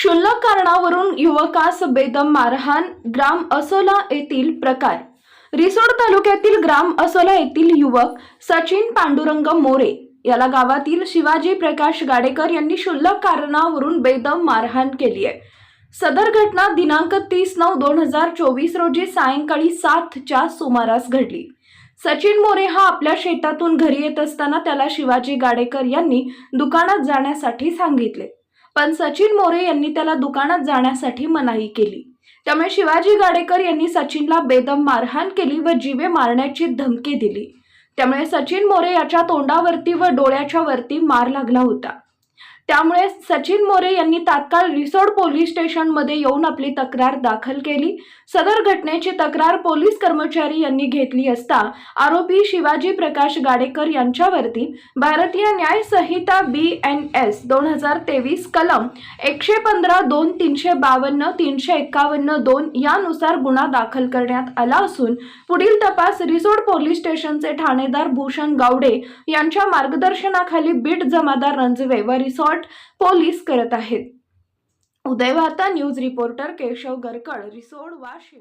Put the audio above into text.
क्षुल्लक कारणावरून युवकास बेदम मारहाण ग्राम असोला येथील प्रकार. रिसोड तालुक्यातील ग्राम असोला येथील युवक सचिन पांडुरंग मोरे याला गावातील शिवाजी प्रकाश गाडेकर यांनी क्षुल्लक कारणावरून बेदम मारहाण केली आहे. सदर घटना दिनांक तीस नऊ दोन हजार चोवीस रोजी सायंकाळी सातच्या सुमारास घडली. सचिन मोरे हा आपल्या शेतातून घरी येत असताना त्याला शिवाजी गाडेकर यांनी दुकानात जाण्यासाठी सांगितले. पण सचिन मोरे यांनी त्याला दुकानात जाण्यासाठी मनाई केली. त्यामुळे शिवाजी गाडेकर यांनी सचिनला बेदम मारहाण केली व जीवे मारण्याची धमकी दिली. त्यामुळे सचिन मोरे याच्या तोंडावरती व डोळ्याच्या वरती मार लागला होता. त्यामुळे सचिन मोरे यांनी तात्काळ रिसोड पोलीस स्टेशनमध्ये येऊन आपली तक्रार दाखल केली. सदर घटनेची तक्रार पोलीस कर्मचारी यांनी घेतली असता आरोपी शिवाजी प्रकाश गाडेकर यांच्यावरती भारतीय न्याय संहिता बी एन एस दोन हजार तेवीस कलम एकशे पंधरा दोन तीनशे बावन्न तीनशे एक्कावन्न दोन यानुसार गुन्हा दाखल करण्यात आला असून पुढील तपास रिसोड पोलीस स्टेशनचे ठाणेदार भूषण गावडे यांच्या मार्गदर्शनाखाली बीट जमादार रंजवे व रिसॉर्ट पोलीस करत आहेत. उदयवाता न्यूज रिपोर्टर केशव गरकड रिसोड वाशिम.